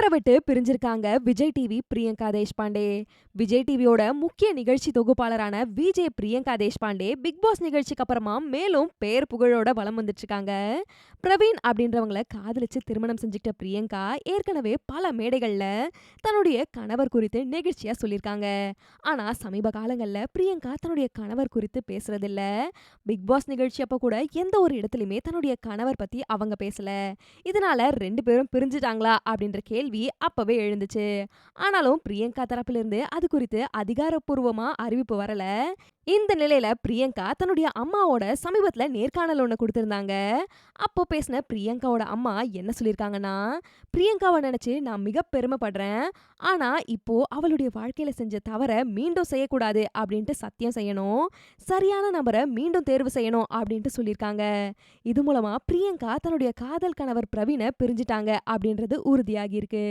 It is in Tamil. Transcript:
கணவரை விட்டு பிரிஞ்சிருக்காங்க விஜய் டிவி பிரியங்கா தேஷ்பாண்டே. விஜய் டிவியோட முக்கிய நிகழ்ச்சி தொகுப்பாளரான விஜய் பிரியங்கா தேஷ்பாண்டே பிக் பாஸ் நிகழ்ச்சிக்கு அப்புறமா மேலும் பேர் புகழோட வலம் வந்துட்டு இருக்காங்க பிரவீன் அப்படின்றவங்கள காதலிச்சு திருமணம் செஞ்சுக்கிட்ட பிரியங்கா ஏற்கனவே பல மேடைகள்ல தன்னுடைய கணவர் குறித்து நெகிழ்ச்சியாக சொல்லியிருக்காங்க ஆனா சமீப காலங்கள்ல பிரியங்கா தன்னுடைய கணவர் குறித்து பேசுறதில்ல. பிக் பாஸ் நிகழ்ச்சி அப்ப கூட எந்த ஒரு இடத்துலயுமே தன்னுடைய கணவர் பத்தி அவங்க பேசல. இதனால ரெண்டு பேரும் பிரிஞ்சுட்டாங்களா அப்படின்ற கேள்வி அப்பவே எழுந்துச்சு. ஆனாலும் பிரியங்கா தரப்பிலிருந்து அது குறித்து அதிகாரப்பூர்வமா அறிவிப்பு வரல. இந்த நிலையில பிரியங்கா தன்னுடைய அம்மாவோட சமீபத்துல நேர்காணல் ஒன்று கொடுத்திருந்தாங்க. அப்போ பேசின பிரியங்காவோட அம்மா என்ன சொல்லியிருக்காங்கன்னா பிரியங்காவை நினைச்சு நான் மிக பெருமைப்படுறேன். ஆனா இப்போ அவளுடைய வாழ்க்கையில செஞ்ச தவற மீண்டும் செய்யக்கூடாது அப்படின்ட்டு சத்தியம் செய்யணும். சரியான நபரை மீண்டும் தேர்வு செய்யணும் அப்படின்ட்டு சொல்லியிருக்காங்க. இது மூலமா பிரியங்கா தன்னுடைய காதல் கணவர் பிரவீனை பிரிஞ்சிட்டாங்க அப்படின்றது உறுதியாகியிருக்கு.